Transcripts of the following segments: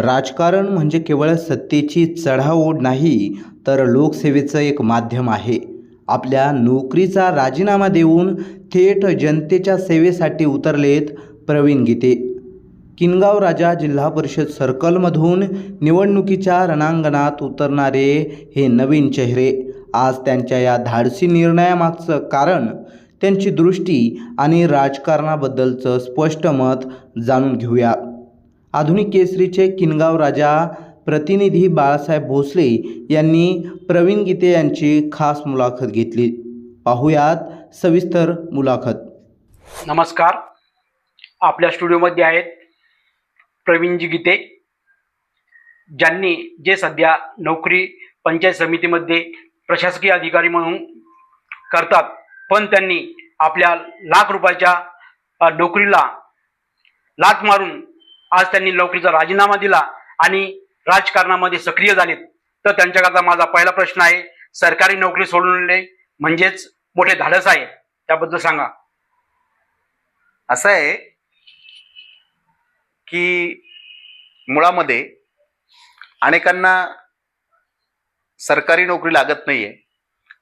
राजकारण म्हणजे केवळ सत्तेची चढाओढ नाही तर लोकसेवेचं एक माध्यम आहे. आपल्या नोकरीचा राजीनामा देऊन थेट जनतेच्या सेवेसाठी उतरलेत प्रवीण गीते. किनगाव राजा जिल्हा परिषद सर्कलमधून निवडणुकीच्या रणांगणात उतरणारे हे नवीन चेहरे. आज त्यांच्या या धाडसी निर्णयामागचं कारण त्यांची दृष्टी आणि राजकारणाबद्दलचं स्पष्ट मत जाणून घेऊया. आधुनिक केसरीचे किनगाव राजा प्रतिनिधी बाळासाहेब भोसले यांनी प्रवीण गीते यांची खास मुलाखत घेतली. पाहुयात सविस्तर मुलाखत. नमस्कार. आपल्या स्टुडिओमध्ये आहेत प्रवीणजी गीते. ज्यांनी जे सध्या नोकरी पंचायत समितीमध्ये प्रशासकीय अधिकारी म्हणून करतात पण त्यांनी आपल्या लाख रुपयाच्या नोकरीला लाथ मारून आज त्यांनी नोकरीचा राजीनामा दिला आणि राजकारणामध्ये सक्रिय झालेत. तर त्यांच्याकरता माझा पहिला प्रश्न आहे सरकारी नोकरी सोडून म्हणजेच मोठे धाडस आहे त्याबद्दल सांगा. असं आहे की मुळामध्ये अनेकांना सरकारी नोकरी लागत नाहीये.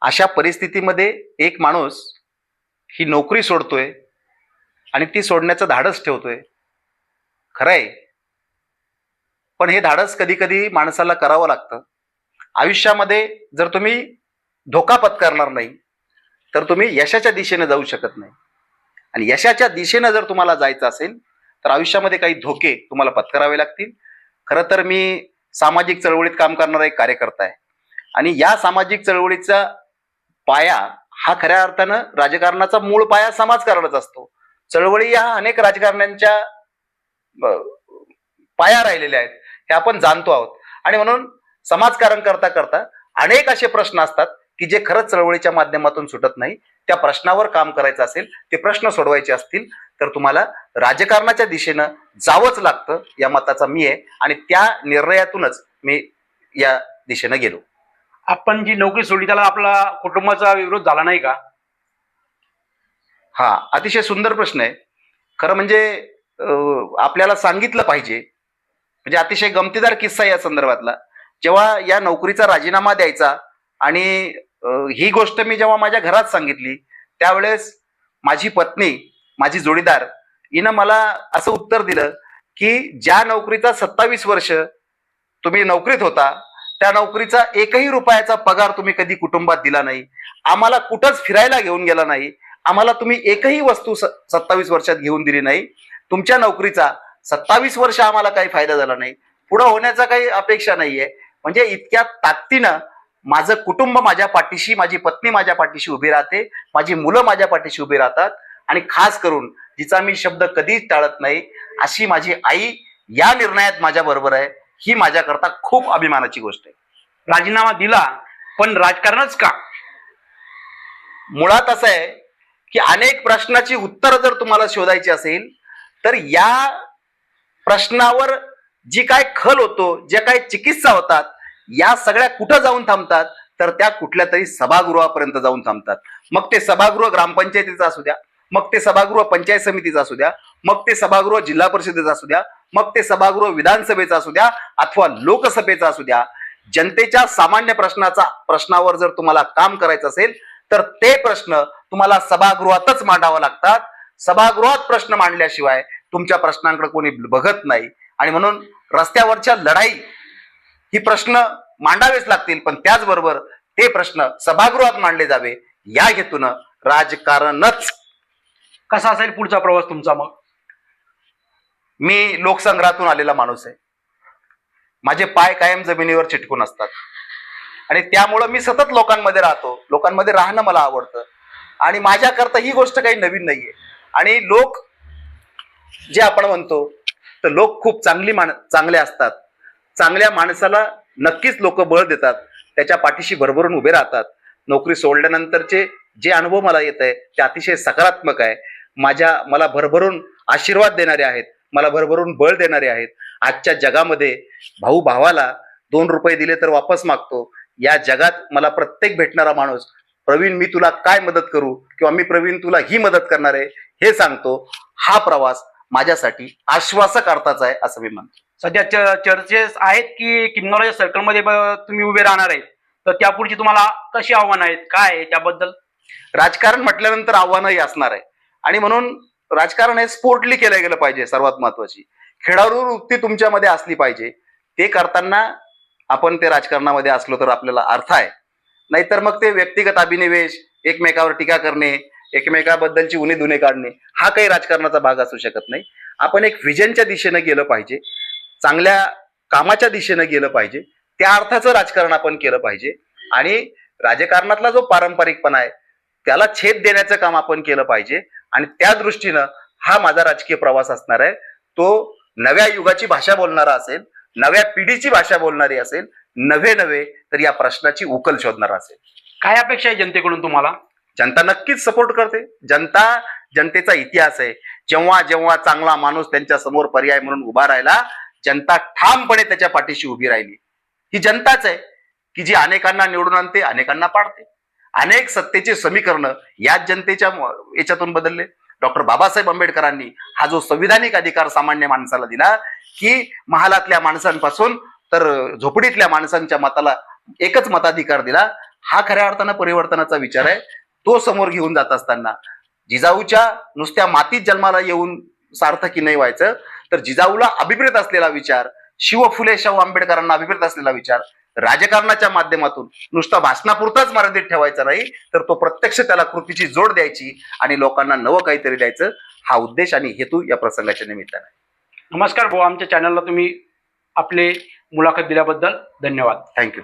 अशा परिस्थितीमध्ये एक माणूस ही नोकरी सोडतोय आणि ती सोडण्याचं धाडस ठेवतोय. खरं आहे पण हे धाडस कधी कधी माणसाला करावं लागतं. आयुष्यामध्ये जर तुम्ही धोका पत्करणार नाही तर तुम्ही यशाच्या दिशेने जाऊ शकत नाही. आणि यशाच्या दिशेनं जर तुम्हाला जायचं असेल तर आयुष्यामध्ये काही धोके तुम्हाला पत्करावे लागतील. खरं तर मी सामाजिक चळवळीत काम करणारा एक कार्यकर्ता आहे. आणि या सामाजिक चळवळीचा पाया हा खऱ्या अर्थानं राजकारणाचा मूळ पाया समाजकारणच असतो. चळवळी या अनेक राजकारण्यांच्या पाया राहिलेल्या आहेत हे आपण जाणतो आहोत. आणि म्हणून समाजकारण करता करता अनेक असे प्रश्न असतात की जे खरंच चळवळीच्या माध्यमातून सुटत नाही. त्या प्रश्नावर काम करायचं असेल ते प्रश्न सोडवायचे असतील तर तुम्हाला राजकारणाच्या दिशेनं जावंच लागतं या मताचा मी आहे. आणि त्या निर्णयातूनच मी या दिशेनं गेलो. आपण जी नोकरी सोडली त्याला आपला कुटुंबाचा विरोध झाला नाही का? हा अतिशय सुंदर प्रश्न आहे. खरं म्हणजे आपल्याला सांगितलं पाहिजे. म्हणजे अतिशय गमतीदार किस्सा या संदर्भातला. जेव्हा या नोकरीचा राजीनामा द्यायचा आणि ही गोष्ट मी जेव्हा माझ्या घरात सांगितली त्यावेळेस माझी पत्नी माझी जोडीदार हिनं मला असं उत्तर दिलं की ज्या नोकरीचा सत्तावीस वर्ष तुम्ही नोकरीत होता त्या नोकरीचा एकही रुपयाचा पगार तुम्ही कधी कुटुंबात दिला नाही. आम्हाला कुठंच फिरायला घेऊन गेला नाही. आम्हाला तुम्ही एकही वस्तू सत्तावीस वर्षात घेऊन दिली नाही. तुमच्या नोकरीचा सत्तावीस वर्ष आम्हाला काही फायदा झाला नाही. पुढं होण्याचा काही अपेक्षा नाहीये. म्हणजे इतक्या ताकदीनं माझं कुटुंब माझ्या पाठीशी माझी पत्नी माझ्या पाठीशी उभी राहते माझी मुलं माझ्या पाठीशी उभी राहतात आणि खास करून जिचा मी शब्द कधीच टाळत नाही अशी माझी आई या निर्णयात माझ्या बरोबर आहे ही माझ्याकरता खूप अभिमानाची गोष्ट आहे. राजीनामा दिला पण राजकारणच का? मुळात असं आहे की अनेक प्रश्नाची उत्तरं जर तुम्हाला शोधायची असेल तर या प्रश्नावर जी काय खल होतो ज्या काय चिकित्सा होतात या सगळ्या कुठं जाऊन थांबतात? तर त्या कुठल्या तरी सभागृहापर्यंत जाऊन थांबतात. मग ते सभागृह ग्रामपंचायतीचं असू द्या मग ते सभागृह पंचायत समितीचं असू द्या मग ते सभागृह जिल्हा परिषदेचं असू द्या मग ते सभागृह विधानसभेचं असू द्या अथवा लोकसभेचं असू द्या जनतेच्या सामान्य प्रश्नाचा प्रश्नावर जर तुम्हाला काम करायचं असेल तर ते प्रश्न तुम्हाला सभागृहातच मांडावा लागतात. सभागृहात प्रश्न मांडल्याशिवाय तुमच्या प्रश्नांकडे कोणी बघत नाही. आणि म्हणून रस्त्यावरच्या लढाई ही प्रश्न मांडावेच लागतील पण त्याचबरोबर ते प्रश्न सभागृहात मांडले जावे या हेतूनं राजकारणच. कसा असेल पुढचा प्रवास तुमचा मग? मी लोकसंग्रहातून आलेला माणूस आहे. माझे पाय कायम जमिनीवर चिटकून असतात. आणि त्यामुळं मी सतत लोकांमध्ये राहतो. लोकांमध्ये राहणं मला आवडतं. आणि माझ्याकरता ही गोष्ट काही नवीन नाहीये. आणि लोक जे आपण म्हणतो तर लोक खूप चांगली मान चांगले असतात. चांगल्या माणसाला नक्कीच लोक बळ देतात. त्याच्या पाठीशी भरभरून उभे राहतात. नोकरी सोडल्यानंतरचे जे अनुभव मला येत आहे ते अतिशय सकारात्मक आहे. माझ्या मला भरभरून आशीर्वाद देणारे आहेत. मला भरभरून बळ देणारे आहेत. आजच्या जगामध्ये भाऊ भावाला दोन रुपये दिले तर वापस मागतो. या जगात मला प्रत्येक भेटणारा माणूस प्रवीण मी तुला काय मदत करू? किंवा मी प्रवीण तुला ही मदत करणार आहे? हे सांगतो हा प्रवास माझ्यासाठी आश्वासक अर्थाचा आहे असं मी म्हणतो. सध्या चर्चेस आहेत की किन्नौराच्या सर्कलमध्ये तुम्ही उभे राहणार आहेत. तर त्यापुढची तुम्हाला कशी आव्हानं आहेत? काय आहे त्याबद्दल? राजकारण म्हटल्यानंतर आव्हानही असणार आहे. आणि म्हणून राजकारण हे स्पोर्टली केलं गेलं पाहिजे सर्वात महत्वाची. खेळाडू वृत्ती तुमच्यामध्ये असली पाहिजे. ते करताना आपण ते राजकारणामध्ये असलो तर आपल्याला अर्थ आहे. नाहीतर मग ते व्यक्तिगत अभिनिवेश एकमेकावर टीका करणे एकमेकाबद्दलची उणे दुने काढणे हा काही राजकारणाचा भाग असू शकत नाही. आपण एक व्हिजनच्या दिशेनं गेलं पाहिजे चांगल्या कामाच्या दिशेनं गेलं पाहिजे त्या अर्थाचं राजकारण आपण केलं पाहिजे आणि राजकारणातला जो पारंपरिकपणा आहे त्याला छेद देण्याचं काम आपण केलं पाहिजे आणि त्या दृष्टीनं हा माझा राजकीय प्रवास असणार आहे. तो नव्या युगाची भाषा बोलणारा असेल नव्या पिढीची भाषा बोलणारी असेल नव्हे नव्हे तर या प्रश्नाची उकल शोधणारा असेल. काय अपेक्षा आहे जनतेकडून तुम्हाला? जनता नक्कीच सपोर्ट करते. जनता जनतेचा इतिहास आहे. जेव्हा जेव्हा चांगला माणूस त्यांच्यासमोर पर्याय म्हणून उभा राहिला जनता ठामपणे त्याच्या पाठीशी उभी राहिली. ही जनताच आहे की जी अनेकांना निवडून आणते अनेकांना पाडते. अनेक सत्तेचे समीकरण याच जनतेच्या याच्यातून बदलले. डॉक्टर बाबासाहेब आंबेडकरांनी हा जो संविधानिक अधिकार सामान्य माणसाला दिला की महालातल्या माणसांपासून तर झोपडीतल्या माणसांच्या मताला एकच मताधिकार दिला हा खऱ्या अर्थानं परिवर्तनाचा विचार आहे. तो समोर घेऊन जात असताना जिजाऊच्या नुसत्या मातीत जन्माला येऊन सार्थकी नाही व्हायचं. तर जिजाऊला अभिप्रेत असलेला विचार शिव फुले शाहू आंबेडकरांना अभिप्रेत असलेला विचार राजकारणाच्या माध्यमातून नुसता भाषणापुरताच मर्यादित ठेवायचा नाही तर तो प्रत्यक्ष त्याला कृतीची जोड द्यायची आणि लोकांना नवं काहीतरी द्यायचं हा उद्देश आणि हेतू या प्रसंगाच्या निमित्ताने. आहे. नमस्कार भाऊ आमच्या चॅनलला तुम्ही आपले मुलाखत दिल्याबद्दल धन्यवाद. थँक्यू